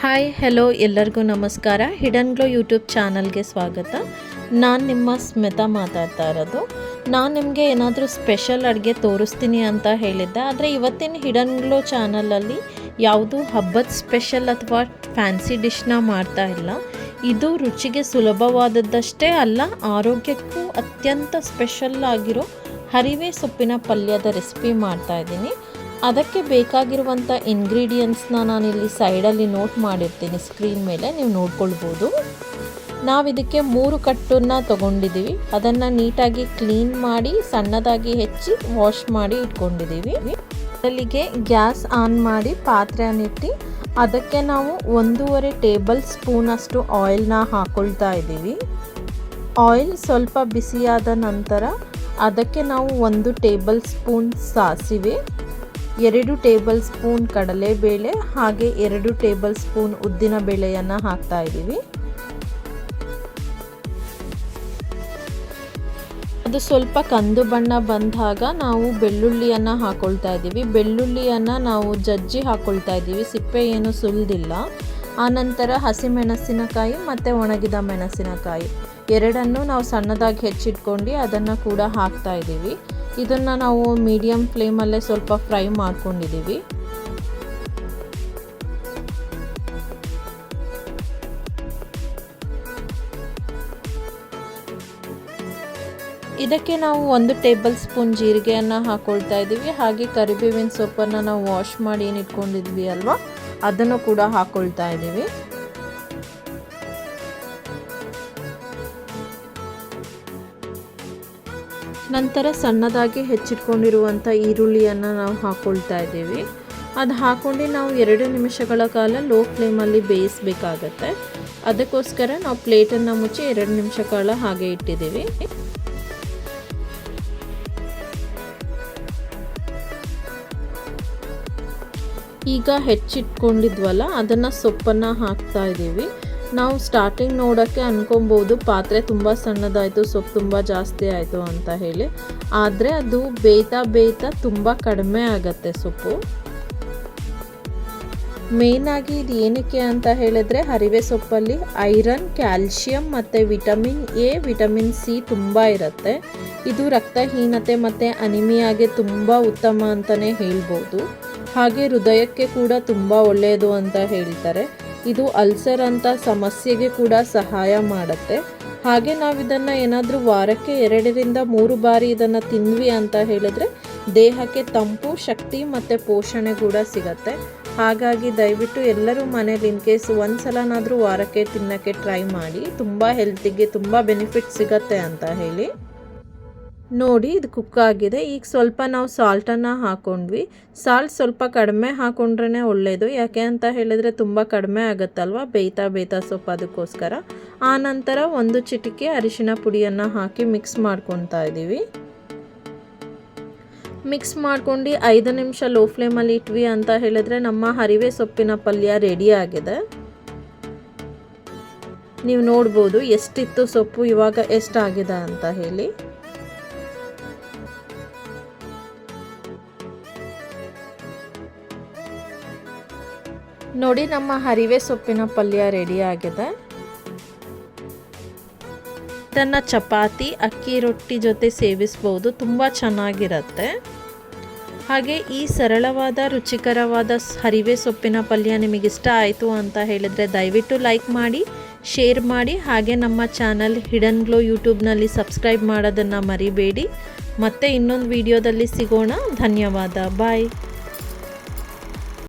Hi hello ಎಲ್ಲರಿಗೂ ನಮಸ್ಕಾರ. Hidden glow YouTube ಚಾನಲ್ಗೆ ಸ್ವಾಗತ. ನಾನು ನಿಮ್ಮ ಸ್ಮಿತಾ ಮಾತಾಡ್ತಾ ಇರೋದು. ನಾನು ನಿಮಗೆ ಏನಾದರೂ ಸ್ಪೆಷಲ್ ಅಡುಗೆ ತೋರಿಸ್ತೀನಿ ಅಂತ ಹೇಳಿದ್ದೆ. ಆದರೆ ಇವತ್ತಿನ ಹಿಡನ್ ಗ್ಲೋ ಚಾನಲಲ್ಲಿ ಯಾವುದು ಹಬ್ಬದ ಸ್ಪೆಷಲ್ ಅಥವಾ ಫ್ಯಾನ್ಸಿ ಡಿಶ್ನ ಮಾಡ್ತಾ ಇಲ್ಲ. ಇದು ರುಚಿಗೆ ಸುಲಭವಾದದ್ದಷ್ಟೇ ಅಲ್ಲ, ಆರೋಗ್ಯಕ್ಕೂ ಅತ್ಯಂತ ಸ್ಪೆಷಲ್ ಆಗಿರೋ ಹರಿವೆ ಸೊಪ್ಪಿನ ಪಲ್ಯದ ರೆಸಿಪಿ ಮಾಡ್ತಾ ಇದ್ದೀನಿ. ಅದಕ್ಕೆ ಬೇಕಾಗಿರುವಂಥ ಇಂಗ್ರೀಡಿಯೆಂಟ್ಸ್ನ ನಾನಿಲ್ಲಿ ಸೈಡಲ್ಲಿ ನೋಟ್ ಮಾಡಿರ್ತೀನಿ ಸ್ಕ್ರೀನ್ ಮೇಲೆ, ನೀವು ನೋಡ್ಕೊಳ್ಬೋದು. ನಾವಿದಕ್ಕೆ ಮೂರು ಕಟ್ಟನ್ನು ತೊಗೊಂಡಿದ್ದೀವಿ. ಅದನ್ನು ನೀಟಾಗಿ ಕ್ಲೀನ್ ಮಾಡಿ, ಸಣ್ಣದಾಗಿ ಹೆಚ್ಚಿ ವಾಶ್ ಮಾಡಿ ಇಟ್ಕೊಂಡಿದ್ದೀವಿ. ಅಲ್ಲಿಗೆ ಗ್ಯಾಸ್ ಆನ್ ಮಾಡಿ ಪಾತ್ರೆಯನ್ನಿಟ್ಟು ಅದಕ್ಕೆ ನಾವು ಒಂದೂವರೆ ಟೇಬಲ್ ಸ್ಪೂನಷ್ಟು ಆಯಿಲ್ನ ಹಾಕೊಳ್ತಾ ಇದ್ದೀವಿ. ಆಯಿಲ್ ಸ್ವಲ್ಪ ಬಿಸಿಯಾದ ನಂತರ, ಅದಕ್ಕೆ ನಾವು ಒಂದು ಟೇಬಲ್ ಸ್ಪೂನ್ ಸಾಸಿವೆ ಎರಡು ಟೇಬಲ್ ಸ್ಪೂನ್ ಕಡಲೆಬೇಳೆ ಹಾಗೆ ಎರಡು ಟೇಬಲ್ ಸ್ಪೂನ್ ಉದ್ದಿನ ಬೇಳೆಯನ್ನು ಹಾಕ್ತಾ ಇದ್ದೀವಿ. ಅದು ಸ್ವಲ್ಪ ಕಂದು ಬಣ್ಣ ಬಂದಾಗ ನಾವು ಬೆಳ್ಳುಳ್ಳಿಯನ್ನು ಹಾಕೊಳ್ತಾ ಇದ್ದೀವಿ. ಬೆಳ್ಳುಳ್ಳಿಯನ್ನು ನಾವು ಜಜ್ಜಿ ಹಾಕೊಳ್ತಾ ಇದ್ದೀವಿ. ಸಿಪ್ಪೆ ಏನು ಸುಲಿದಿಲ್ಲ. ಆನಂತರ ಹಸಿಮೆಣಸಿನಕಾಯಿ ಮತ್ತು ಒಣಗಿದ ಮೆಣಸಿನಕಾಯಿ. ಎರಡನ್ನು ನಾವು ಸಣ್ಣದಾಗಿ ಹೆಚ್ಚಿಟ್ಕೊಂಡು ಅದನ್ನು ಕೂಡ ಹಾಕ್ತಾ ಇದ್ದೀವಿ. ಇದನ್ನು ನಾವು ಮೀಡಿಯಮ್ ಫ್ಲೇಮಲ್ಲೇ ಸ್ವಲ್ಪ ಫ್ರೈ ಮಾಡ್ಕೊಂಡಿದ್ದೀವಿ ಇದಕ್ಕೆ ನಾವು ಒಂದು ಟೇಬಲ್ ಸ್ಪೂನ್ ಜೀರಿಗೆಯನ್ನು ಹಾಕೊಳ್ತಾ ಇದ್ದೀವಿ ಹಾಗೆ ಕರಿಬೇವಿನ ಸೊಪ್ಪನ್ನು ನಾವು ವಾಶ್ ಮಾಡಿ ಏನು ಇಟ್ಕೊಂಡಿದ್ವಿ ಅಲ್ವಾ? ಅದನ್ನು ಕೂಡ ಹಾಕೊಳ್ತಾ ಇದ್ದೀವಿ ನಂತರ ಸಣ್ಣದಾಗಿ ಹೆಚ್ಚಿಟ್ಕೊಂಡಿರುವಂಥ ಈರುಳ್ಳಿಯನ್ನು ನಾವು ಹಾಕ್ಕೊಳ್ತಾ ಇದ್ದೀವಿ. ಅದು ಹಾಕೊಂಡು ನಾವು ಎರಡು ನಿಮಿಷಗಳ ಕಾಲ ಲೋ ಫ್ಲೇಮಲ್ಲಿ ಬೇಯಿಸಬೇಕಾಗತ್ತೆ. ಅದಕ್ಕೋಸ್ಕರ ನಾವು ಪ್ಲೇಟನ್ನು ಮುಚ್ಚಿ ಎರಡು ನಿಮಿಷ ಕಾಲ ಹಾಗೆ ಇಟ್ಟಿದ್ದೀವಿ. ಈಗ ಹೆಚ್ಚಿಟ್ಕೊಂಡಿದ್ವಲ್ಲ, ಅದನ್ನು ಸೊಪ್ಪನ್ನು ಹಾಕ್ತಾ ಇದ್ದೀವಿ. ನಾವು ಸ್ಟಾರ್ಟಿಂಗ್ ನೋಡೋಕ್ಕೆ ಅಂದ್ಕೊಬೋದು ಪಾತ್ರೆ ತುಂಬ ಸಣ್ಣದಾಯಿತು, ಸೊಪ್ಪು ತುಂಬ ಜಾಸ್ತಿ ಆಯಿತು ಅಂತ ಹೇಳಿ. ಆದರೆ ಅದು ಬೇಯ್ತಾ ಬೇಯ್ತಾ ತುಂಬ ಕಡಿಮೆ ಆಗತ್ತೆ ಸೊಪ್ಪು. ಮೇಯ್ನಾಗಿ ಇದು ಏನಕ್ಕೆ ಅಂತ ಹೇಳಿದ್ರೆ ಹರಿವೆ ಸೊಪ್ಪಲ್ಲಿ ಐರನ್, ಕ್ಯಾಲ್ಶಿಯಂ ಮತ್ತು ವಿಟಮಿನ್ ಎ, ವಿಟಮಿನ್ ಸಿ ತುಂಬ ಇರುತ್ತೆ. ಇದು ರಕ್ತಹೀನತೆ ಮತ್ತು ಅನಿಮಿಯಾಗೆ ತುಂಬ ಉತ್ತಮ ಅಂತಲೇ ಹೇಳ್ಬೋದು. ಹಾಗೆ ಹೃದಯಕ್ಕೆ ಕೂಡ ತುಂಬ ಒಳ್ಳೆಯದು ಅಂತ ಹೇಳ್ತಾರೆ. ಇದು ಅಲ್ಸರ್ ಅಂತ ಸಮಸ್ಯೆಗೆ ಕೂಡ ಸಹಾಯ ಮಾಡುತ್ತೆ. ಹಾಗೆ ನಾವು ಇದನ್ನು ಏನಾದರೂ ವಾರಕ್ಕೆ ಎರಡರಿಂದ ಮೂರು ಬಾರಿ ಇದನ್ನು ತಿಂದ್ವಿ ಅಂತ ಹೇಳಿದ್ರೆ ದೇಹಕ್ಕೆ ತಂಪು, ಶಕ್ತಿ ಮತ್ತು ಪೋಷಣೆ ಕೂಡ ಸಿಗತ್ತೆ. ಹಾಗಾಗಿ ದಯವಿಟ್ಟು ಎಲ್ಲರೂ ಮನೇಲಿ ಇನ್ ಕೇಸ್ ಒಂದು ಸಲನಾದರೂ ವಾರಕ್ಕೆ ತಿನ್ನೋಕ್ಕೆ ಟ್ರೈ ಮಾಡಿ. ತುಂಬ ಹೆಲ್ತಿಗೆ ತುಂಬ ಬೆನಿಫಿಟ್ ಸಿಗತ್ತೆ ಅಂತ ಹೇಳಿ. ನೋಡಿ ಇದು ಕುಕ್ ಆಗಿದೆ. ಈಗ ಸ್ವಲ್ಪ ನಾವು ಸಾಲ್ಟನ್ನು ಹಾಕ್ಕೊಂಡ್ವಿ ಸಾಲ್ಟ್ ಸ್ವಲ್ಪ ಕಡಿಮೆ ಹಾಕ್ಕೊಂಡ್ರೇ ಒಳ್ಳೆಯದು ಯಾಕೆ ಅಂತ ಹೇಳಿದರೆ ತುಂಬ ಕಡಿಮೆ ಆಗುತ್ತಲ್ವ? ಬೇಯ್ತಾ ಬೇಯ್ತಾ ಸೊಪ್ಪು ಅದಕ್ಕೋಸ್ಕರ. ಆ ನಂತರ ಒಂದು ಚಿಟಿಕೆ ಅರಿಶಿನ ಪುಡಿಯನ್ನು ಹಾಕಿ ಮಿಕ್ಸ್ ಮಾಡ್ಕೊತಾ ಇದ್ದೀವಿ. ಮಿಕ್ಸ್ ಮಾಡ್ಕೊಂಡು ಐದು ನಿಮಿಷ ಲೋ ಫ್ಲೇಮಲ್ಲಿ ಇಟ್ವಿ ಅಂತ ಹೇಳಿದ್ರೆ ನಮ್ಮ ಹರಿವೆ ಸೊಪ್ಪಿನ ಪಲ್ಯ ರೆಡಿ ಆಗಿದೆ. ನೀವು ನೋಡ್ಬೋದು ಎಷ್ಟಿತ್ತು ಸೊಪ್ಪು, ಇವಾಗ ಎಷ್ಟಾಗಿದೆ ಅಂತ ಹೇಳಿ. ನೋಡಿ ನಮ್ಮ ಹರಿವೆ ಸೊಪ್ಪಿನ ಪಲ್ಯ ರೆಡಿ ಆಗಿದೆ. ಇದನ್ನು ಚಪಾತಿ, ಅಕ್ಕಿ ರೊಟ್ಟಿ ಜೊತೆ ಸೇವಿಸ್ಬೋದು. ತುಂಬ ಚೆನ್ನಾಗಿರುತ್ತೆ. ಹಾಗೆ ಈ ಸರಳವಾದ, ರುಚಿಕರವಾದ ಹರಿವೆ ಸೊಪ್ಪಿನ ಪಲ್ಯ ನಿಮಗಿಷ್ಟ ಆಯಿತು ಅಂತ ಹೇಳಿದರೆ ದಯವಿಟ್ಟು ಲೈಕ್ ಮಾಡಿ ಶೇರ್ ಮಾಡಿ. ಹಾಗೆ ನಮ್ಮ ಚಾನಲ್ ಹಿಡನ್ ಗ್ಲೋ ಯೂಟ್ಯೂಬ್ನಲ್ಲಿ ಸಬ್ಸ್ಕ್ರೈಬ್ ಮಾಡೋದನ್ನು ಮರಿಬೇಡಿ. ಮತ್ತೆ ಇನ್ನೊಂದು ವಿಡಿಯೋದಲ್ಲಿ ಸಿಗೋಣ. ಧನ್ಯವಾದ. ಬಾಯ್